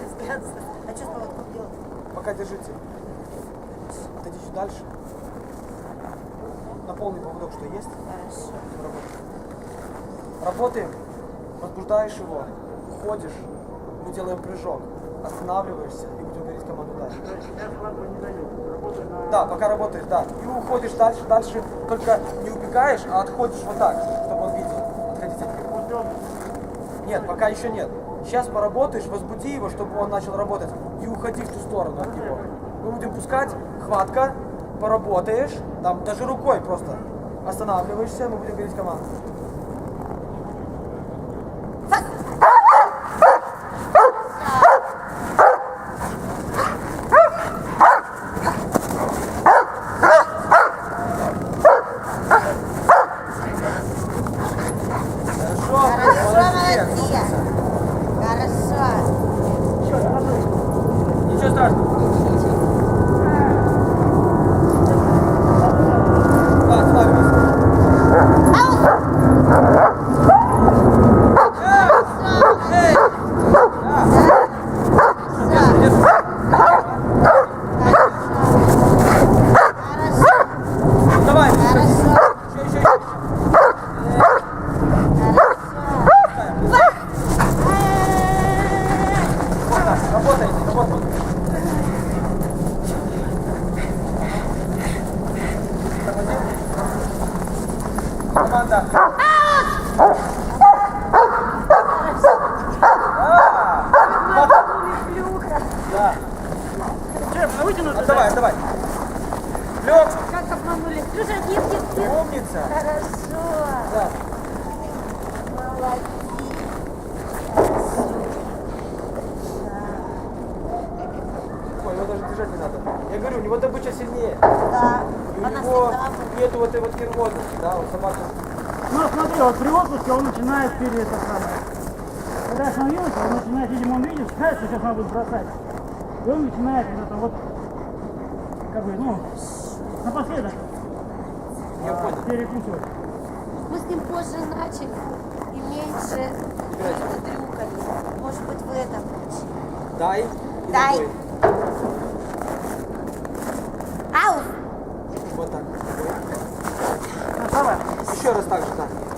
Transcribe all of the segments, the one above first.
15. А что с молотком делать? Пока держите. Вот чуть дальше. На полный поводок, что есть. Хорошо. Работаем. Возбуждаешь его, уходишь, мы делаем прыжок, останавливаешься и будем говорить команду дальше. Да, пока работаешь, да. И уходишь дальше, дальше, только не убегаешь, а отходишь вот так, чтобы он видел. Нет, пока еще нет. Сейчас поработаешь, возбуди его, чтобы он начал работать, и уходи в ту сторону от него. Мы будем пускать, хватка, поработаешь, там даже рукой просто останавливаешься, мы будем говорить команду. Хорошо, Хорошо, молодец. Хорошо. Ничего страшного. Да, останавливайся. Эй! Хорошо. Держи. Хорошо. Давай, Хорошо. еще, еще, еще. Вот так, работайте, работайте. Команда. Да. Шеф, на вытянутый. Отдавай, отдавай. Лег, Как обманули? Слушай, нет, нет, нет. умница. Хорошо. Да. Молодец. Ой, его даже держать не надо. Я говорю, у него добыча сильнее. Да. И у Она него нету вот этой вот нервозности, да, вот собака. Ну, смотри, вот при отпуске он начинает перед это самое. Когда остановился, он начинает, видимо, он видит, знает, что сейчас надо будет бросать. И он начинает вот это вот, как бы, ну, напоследок Я понял. перекусывать. Мы с ним позже начали и меньше дрюкали. Может быть, в этом. Дай. Дай. ногой. Ау! Вот так. Ну, давай. Еще раз так же, да.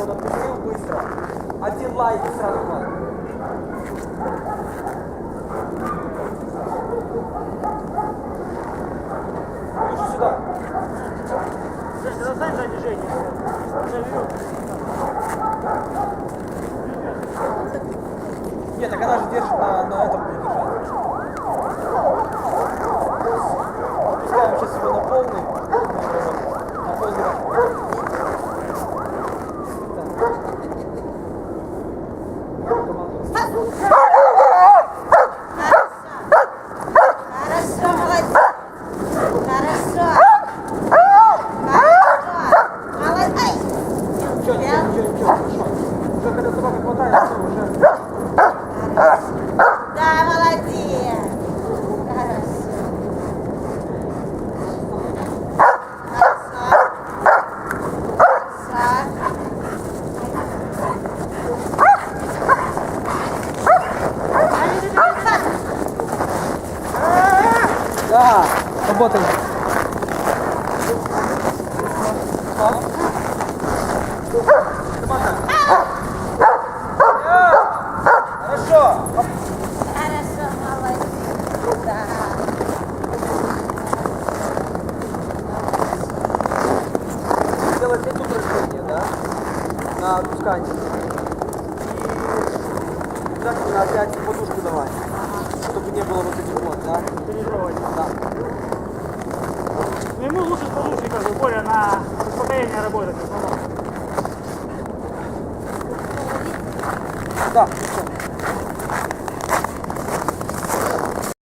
Он отпустил быстро, один лайк сразу хватит. Лучше сюда. Сейчас достань за движение. Нет, так она же держит на, на этом будет держать. Опускаем сейчас его на полный. На полный рахунок. Так. Команду Хорошо, молодец. Хорошо. Хорошо. Молодец. Ничего, ничего, ничего, ничего, хорошо. Уже когда собака хватает, все, уже. Да, молодец. Хорошо. Хорошо. Да, работаем. Так. Собака. Э, Хорошо. Хорошо, молодец. Да. Делать это упражнение, да? На отпускание. И обязательно опять подушку давать. Чтобы не было вот этих вот, да? Пережевывать. Да. Ну, ему лучше с подушкой, как бы, более на успокоение работать. Да, всё.